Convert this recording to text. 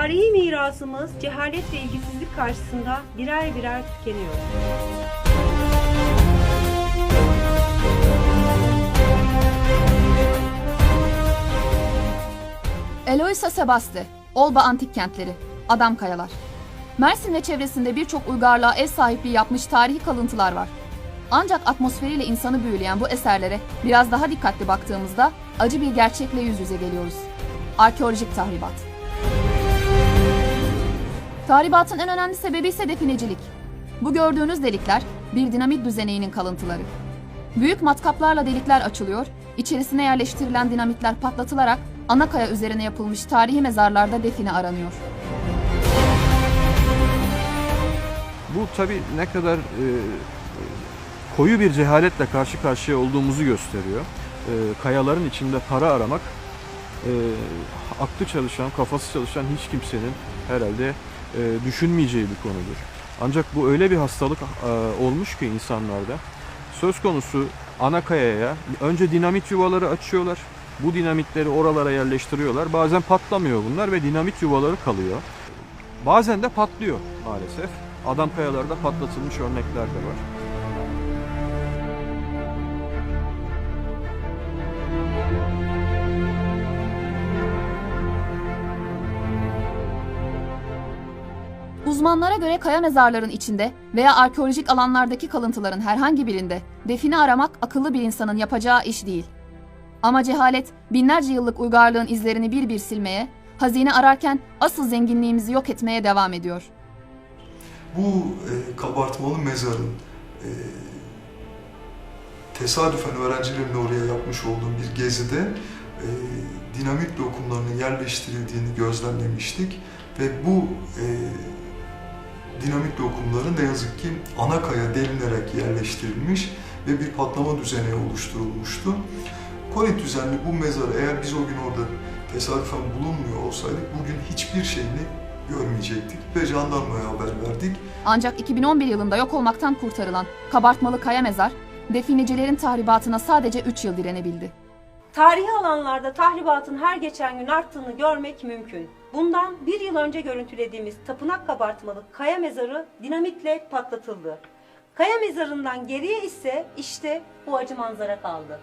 Tarihi mirasımız cehalet ve ilgisizlik karşısında birer birer tükeniyor. Eloisa Sebaste, Olba Antik Kentleri, Adam Kayalar. Mersin ve çevresinde birçok uygarlığa ev sahipliği yapmış tarihi kalıntılar var. Ancak atmosferiyle insanı büyüleyen bu eserlere biraz daha dikkatli baktığımızda acı bir gerçekle yüz yüze geliyoruz. Arkeolojik tahribat. Tahribatın en önemli sebebi ise definecilik. Bu gördüğünüz delikler bir dinamit düzeneğinin kalıntıları. Büyük matkaplarla delikler açılıyor, içerisine yerleştirilen dinamitler patlatılarak ana kaya üzerine yapılmış tarihi mezarlarda define aranıyor. Bu tabii ne kadar e, koyu bir cehaletle karşı karşıya olduğumuzu gösteriyor. E, kayaların içinde para aramak e, aklı çalışan, kafası çalışan hiç kimsenin herhalde e, düşünmeyeceği bir konudur. Ancak bu öyle bir hastalık e, olmuş ki insanlarda. Söz konusu ana kayaya önce dinamit yuvaları açıyorlar. Bu dinamitleri oralara yerleştiriyorlar. Bazen patlamıyor bunlar ve dinamit yuvaları kalıyor. Bazen de patlıyor maalesef. Adam kayalarda patlatılmış örnekler de var. Uzmanlara göre kaya mezarların içinde veya arkeolojik alanlardaki kalıntıların herhangi birinde define aramak akıllı bir insanın yapacağı iş değil. Ama cehalet binlerce yıllık uygarlığın izlerini bir bir silmeye, hazine ararken asıl zenginliğimizi yok etmeye devam ediyor. Bu e, kabartmalı mezarın e, tesadüfen öğrencilerimle oraya yapmış olduğum bir gezide e, dinamit dokumlarının yerleştirildiğini gözlemlemiştik ve bu e, dinamit dokumları ne yazık ki ana kaya delinerek yerleştirilmiş ve bir patlama düzeneği oluşturulmuştu. Korinth düzenli bu mezarı eğer biz o gün orada tesadüfen bulunmuyor olsaydık bugün hiçbir şeyini görmeyecektik ve jandarmaya haber verdik. Ancak 2011 yılında yok olmaktan kurtarılan kabartmalı kaya mezar, definecilerin tahribatına sadece 3 yıl direnebildi. Tarihi alanlarda tahribatın her geçen gün arttığını görmek mümkün. Bundan bir yıl önce görüntülediğimiz tapınak kabartmalı kaya mezarı dinamitle patlatıldı. Kaya mezarından geriye ise işte bu acı manzara kaldı.